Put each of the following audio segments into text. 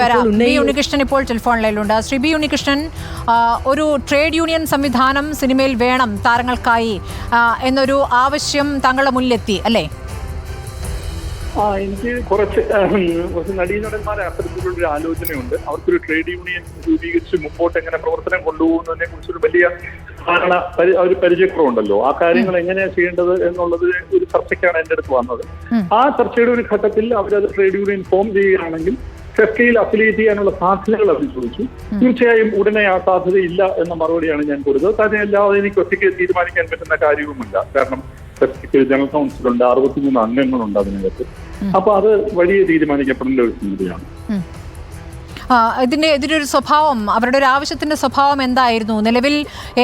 വരാം. ബി ഉണ്ണികൃഷ്ണൻ ഇപ്പോൾ ടെലിഫോൺ ലൈനിലുണ്ട്. ശ്രീ ബി ഉണ്ണികൃഷ്ണൻ ഒരു ട്രേഡ് യൂണിയൻ സംവിധാനം സിനിമയിൽ വേണം താരങ്ങൾക്കായി എന്നൊരു ആവശ്യം താങ്കളുടെ മുന്നിലെത്തി അല്ലേ? ആ എനിക്ക് കുറച്ച് കുറച്ച് നടീനടന്മാരെ അത്തരത്തിലുള്ള ഒരു ആലോചനയുണ്ട്. അവർക്കൊരു ട്രേഡ് യൂണിയൻ രൂപീകരിച്ച് മുമ്പോട്ട് എങ്ങനെ പ്രവർത്തനം കൊണ്ടുപോകുന്നതിനെ കുറിച്ചൊരു വലിയ ധാരണ ഒരു പരിചയക്കുറവുണ്ടല്ലോ. ആ കാര്യങ്ങൾ എങ്ങനെയാണ് ചെയ്യേണ്ടത് എന്നുള്ളത് ഒരു ചർച്ചയ്ക്കാണ് എന്റെ അടുത്ത് വന്നത്. ആ ചർച്ചയുടെ ഒരു ഘട്ടത്തിൽ അവരത് ട്രേഡ് യൂണിയൻ ഫോം ചെയ്യുകയാണെങ്കിൽ ഫെഫ്റ്റയിൽ അഫിലിയേറ്റ് ചെയ്യാനുള്ള സാധ്യതകൾ അവർ ചോദിച്ചു. തീർച്ചയായും ഉടനെ ആ സാധ്യത ഇല്ല എന്ന മറുപടിയാണ് ഞാൻ കൊടുത്തത്. തന്നെയല്ലാതെ എനിക്ക് ഒറ്റയ്ക്ക് തീരുമാനിക്കാൻ പറ്റുന്ന കാര്യവുമില്ല. കാരണം ഫെഫ്റ്റയ്ക്ക് ജനറൽ കൗൺസിലുണ്ട് അറുപത്തിമൂന്ന് അംഗങ്ങളുണ്ട് അതിനകത്ത്. അപ്പൊ അത് വലിയ തീരുമാനിക്കപ്പെടേണ്ട ഒരു സംഗതിയാണ് ഇതിന്റെ ഇതിന്റെ ഒരു സ്വഭാവം അവരുടെ ഒരു ആവശ്യത്തിന്റെ സ്വഭാവം എന്തായിരുന്നു? നിലവിൽ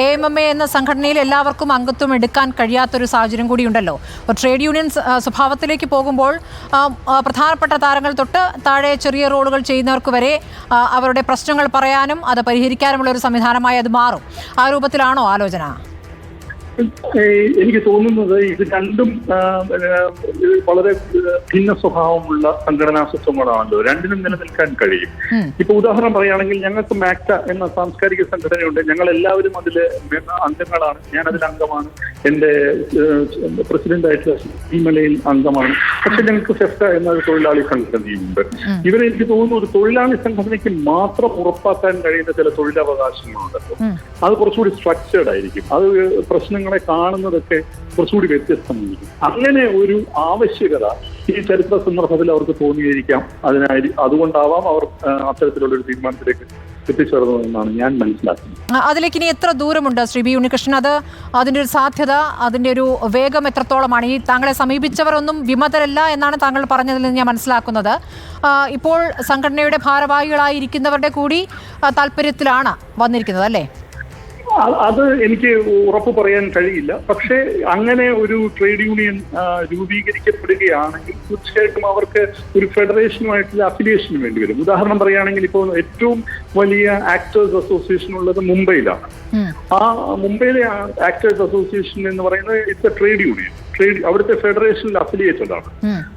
എ എം എം എ എന്ന സംഘടനയിൽ എല്ലാവർക്കും അംഗത്വം എടുക്കാൻ കഴിയാത്തൊരു സാഹചര്യം കൂടിയുണ്ടല്ലോ അപ്പോൾ ട്രേഡ് യൂണിയൻ സ്വഭാവത്തിലേക്ക് പോകുമ്പോൾ പ്രധാനപ്പെട്ട താരങ്ങൾ തൊട്ട് താഴെ ചെറിയ റോളുകൾ ചെയ്യുന്നവർക്ക് വരെ അവരുടെ പ്രശ്നങ്ങൾ പറയാനും അത് പരിഹരിക്കാനുമുള്ള ഒരു സംവിധാനമായി അത് മാറും. ആ രൂപത്തിലാണോ ആലോചന? എനിക്ക് തോന്നുന്നത് ഇത് രണ്ടും വളരെ ഭിന്ന സ്വഭാവമുള്ള സംഘടനാ സ്വത്വങ്ങളാണല്ലോ. രണ്ടിനും നിലനിൽക്കാൻ കഴിയും. ഇപ്പൊ ഉദാഹരണം പറയുകയാണെങ്കിൽ ഞങ്ങൾക്ക് മാക്ട എന്ന സാംസ്കാരിക സംഘടനയുണ്ട്. ഞങ്ങൾ എല്ലാവരും അതിൽ അംഗങ്ങളാണ്. ഞാൻ അതിൽ അംഗമാണ്. എന്റെ പ്രസിഡന്റ് ആയിട്ടുള്ള ശ്രീമലയിൽ അംഗമാണ്. പക്ഷെ ഞങ്ങൾക്ക് ഫെഫ്റ്റ എന്ന ഒരു തൊഴിലാളി സംഘടനയുണ്ട്. ഇവരെ എനിക്ക് തോന്നുന്നു ഒരു തൊഴിലാളി സംഘടനയ്ക്ക് മാത്രം ഉറപ്പാക്കാൻ കഴിയുന്ന ചില തൊഴിലവകാശങ്ങളുണ്ടല്ലോ. അത് കുറച്ചുകൂടി സ്ട്രക്ചേർഡ് ആയിരിക്കും. അത് പ്രശ്നങ്ങളെ കാണുന്നതൊക്കെ കുറച്ചുകൂടി വ്യത്യസ്തമായിരിക്കും. അങ്ങനെ ഒരു ആവശ്യകത ഈ ചരിത്ര സന്ദർഭത്തിൽ അവർക്ക് തോന്നിയിരിക്കാം. അതിനായി അതുകൊണ്ടാവാം അവർ അത്തരത്തിലുള്ള ഒരു തീരുമാനത്തിലേക്ക് എത്തിച്ചേർന്നതെന്നാണ് ഞാൻ മനസ്സിലാക്കുന്നത്. അതിലേക്ക് ഇനി എത്ര ദൂരമുണ്ട് ശ്രീ ബി ഉണ്ണികൃഷ്ണൻ? അത് അതിന്റെ ഒരു സാധ്യത അതിന്റെ ഒരു വേഗം എത്രത്തോളമാണ്? ഈ താങ്കളെ സമീപിച്ചവരൊന്നും വിമതരല്ല എന്നാണ് താങ്കൾ പറഞ്ഞതിൽ നിന്ന് ഞാൻ മനസ്സിലാക്കുന്നത്. ഇപ്പോൾ സംഘടനയുടെ ഭാരവാഹികളായിരിക്കുന്നവരുടെ കൂടി താല്പര്യത്തിലാണ് വന്നിരിക്കുന്നത് അല്ലേ? അത് എനിക്ക് ഉറപ്പ് പറയാൻ കഴിയില്ല. പക്ഷേ അങ്ങനെ ഒരു ട്രേഡ് യൂണിയൻ രൂപീകരിക്കപ്പെടുകയാണെങ്കിൽ തീർച്ചയായിട്ടും അവർക്ക് ഒരു ഫെഡറേഷനുമായിട്ടുള്ള അഫിലിയേഷന് വേണ്ടി വരും. ഉദാഹരണം പറയുകയാണെങ്കിൽ ഇപ്പോൾ ഏറ്റവും വലിയ ആക്ടേഴ്സ് അസോസിയേഷൻ ഉള്ളത് മുംബൈയിലാണ്. ആ മുംബൈയിലെ ആക്ടേഴ്സ് അസോസിയേഷൻ എന്ന് പറയുന്നത് it's a trade union. Trade അവിടുത്തെ ഫെഡറേഷനിൽ അഫിലിയേറ്റഡ് ആണ്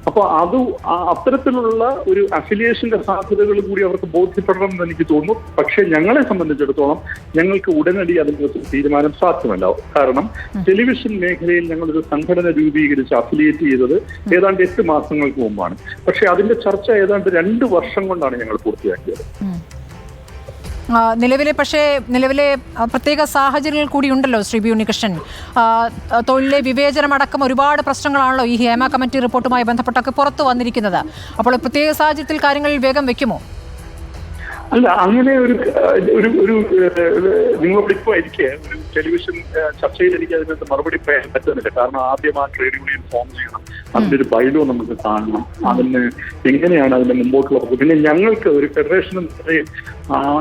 ഉം. അപ്പൊ അത് അത്തരത്തിലുള്ള ഒരു അഫിലിയേഷന്റെ സാധ്യതകൾ കൂടി അവർക്ക് ബോധ്യപ്പെടണം എന്ന് എനിക്ക് തോന്നുന്നു. പക്ഷേ ഞങ്ങളെ സംബന്ധിച്ചിടത്തോളം ഞങ്ങൾക്ക് ഉടനടി ഒരു തീരുമാനം സാധ്യമല്ല. കാരണം ടെലിവിഷൻ മേഖലയിൽ ഞങ്ങളൊരു സംഘടന രൂപീകരിച്ച് അഫിലിയേറ്റ് ചെയ്തത് ഏതാണ്ട് എട്ട് മാസങ്ങൾക്ക് മുമ്പാണ്. പക്ഷെ അതിന്റെ ചർച്ച ഏതാണ്ട് രണ്ട് വർഷം കൊണ്ടാണ് ഞങ്ങൾ പൂർത്തിയാക്കിയത്. നിലവിലെ പക്ഷേ നിലവിലെ പ്രത്യേക സാഹചര്യങ്ങൾ കൂടി ഉണ്ടല്ലോ ശ്രീ ബി ഉണ്ണികൃഷ്ണൻ. ആ, തൊഴിലെ വിവേചനമടക്കം ഒരുപാട് പ്രശ്നങ്ങളാണല്ലോ ഈ ഹേമ കമ്മിറ്റി റിപ്പോർട്ടുമായി ബന്ധപ്പെട്ടൊക്കെ പുറത്തു വന്നിരിക്കുന്നത്. അപ്പോൾ പ്രത്യേക സാഹചര്യത്തിൽ കാര്യങ്ങൾ വേഗം വെക്കുമോ? അല്ല അങ്ങനെ ഒരു ഒരു ഒരു ഏഹ്, നിങ്ങളോട് ഇപ്പോൾ എനിക്ക് ഒരു ടെലിവിഷൻ ചർച്ചയിൽ എനിക്ക് അതിനകത്ത് മറുപടി പറയാൻ പറ്റുന്നില്ല. കാരണം ആദ്യം ആ ട്രേഡ് യൂണിയൻ ഫോം ചെയ്യണം. അതിന്റെ ഒരു ബൈലോ നമുക്ക് കാണണം. അതിന് എങ്ങനെയാണ് അതിന്റെ മുമ്പോട്ടുള്ള. പിന്നെ ഞങ്ങൾക്ക് ഒരു ഫെഡറേഷൻ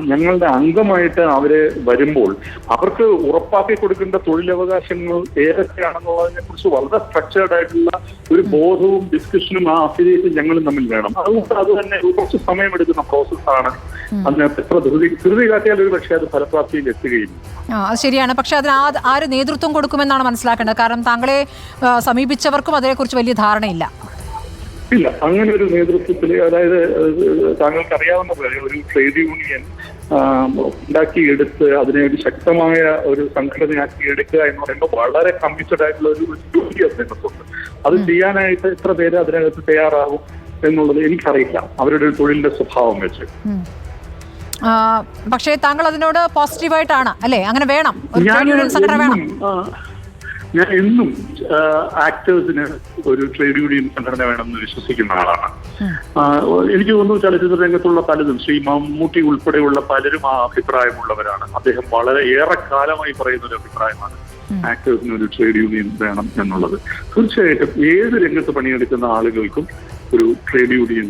ഞങ്ങളുടെ അംഗമായിട്ട് അവർ വരുമ്പോൾ അവർക്ക് ഉറപ്പാക്കി കൊടുക്കേണ്ട തൊഴിലവകാശങ്ങൾ ഏതൊക്കെയാണെന്നുള്ളതിനെ കുറിച്ച് വളരെ സ്ട്രക്ചേർഡ് ആയിട്ടുള്ള ഒരു ബോധവും ഡിസ്കഷനും ആ അഫിലിയേഷൻ ഞങ്ങളും തമ്മിൽ വേണം. അതുകൊണ്ട് അത് തന്നെ കുറച്ച് സമയമെടുക്കുന്ന പ്രോസസ്സാണ് അതിനകത്ത് എത്ര ധൃതി ധൃതി കാട്ടിയാൽ ഒരു പക്ഷേ അത് ഫലപ്രാപ്തിയിൽ എത്തുകയില്ല. ആ അത് ശരിയാണ്. പക്ഷെ അതിന് ആ- ആര് നേതൃത്വം കൊടുക്കുമെന്നാണ് മനസ്സിലാക്കേണ്ടത്. കാരണം താങ്കളെ സമീപിച്ചവർക്കും അതിനെക്കുറിച്ച് വലിയ ധാരണയില്ല. ഇല്ല അങ്ങനെ ഒരു നേതൃത്വത്തിൽ അതായത് താങ്കൾക്ക് അറിയാവുന്ന പോലെ ഒരു ട്രേഡ് യൂണിയൻ ഉണ്ടാക്കിയെടുത്ത് അതിനെ ഒരു ശക്തമായ ഒരു സംഘടനയാക്കി എടുക്കുക എന്ന് പറയുമ്പോൾ വളരെ കമ്മിറ്റഡ് ആയിട്ടുള്ള ഒരു ജോലി അതിനകത്തുണ്ട് അത് ചെയ്യാനായിട്ട് എത്ര പേര് അതിനകത്ത് തയ്യാറാകും എന്നുള്ളത് എനിക്കറിയില്ല. അവരുടെ ഒരു തൊഴിലിന്റെ സ്വഭാവം വെച്ച്. പക്ഷേ താങ്കൾ അതിനോട് പോസിറ്റീവായിട്ടാണ് അല്ലേ? അങ്ങനെ വേണം. സംഘടന വേണം. ഞാൻ എന്നും ആക്ടേഴ്സിന് ഒരു ട്രേഡ് യൂണിയൻ സംഘടന വേണമെന്ന് വിശ്വസിക്കുന്ന ആളാണ്. എനിക്ക് തോന്നുന്നു ചലച്ചിത്ര രംഗത്തുള്ള പലതും ശ്രീ മമ്മൂട്ടി ഉൾപ്പെടെയുള്ള പലരും ആ അഭിപ്രായമുള്ളവരാണ്. അദ്ദേഹം വളരെ ഏറെ കാലമായി പറയുന്ന ഒരു അഭിപ്രായമാണ് ആക്ടേഴ്സിന് ഒരു ട്രേഡ് യൂണിയൻ വേണം എന്നുള്ളത്. തീർച്ചയായിട്ടും ഏത് രംഗത്ത് പണിയെടുക്കുന്ന ആളുകൾക്കും ഒരു ട്രേഡ് യൂണിയൻ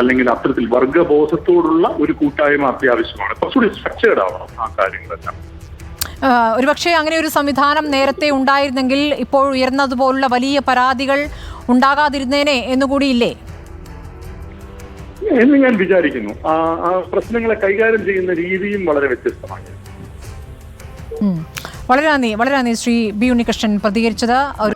അല്ലെങ്കിൽ അത്തരത്തിൽ വർഗബോധത്തോടുള്ള ഒരു കൂട്ടായ്മ അത്യാവശ്യമാണ്. കുറച്ചുകൂടി സ്ട്രക്ചേർഡ് ആവണം ആ കാര്യങ്ങളെല്ലാം. ഒരുപക്ഷെ അങ്ങനെ ഒരു സംവിധാനം നേരത്തെ ഉണ്ടായിരുന്നെങ്കിൽ ഇപ്പോൾ ഉയർന്നതുപോലുള്ള വലിയ പരാതികൾ ഉണ്ടാകാതിരുന്നേനെ എന്നുകൂടിയില്ലേ? എന്ന് ഞാൻ വിചാരിക്കുന്നു. ആ പ്രശ്നങ്ങളെ കൈകാര്യം ചെയ്യുന്ന രീതിയും വളരെ വ്യത്യസ്തമാണ് വളരെ നന്ദി വളരെ നന്ദി ശ്രീ ബി ഉണ്ണികൃഷ്ണൻ പ്രതികരിച്ചത്. ഒരു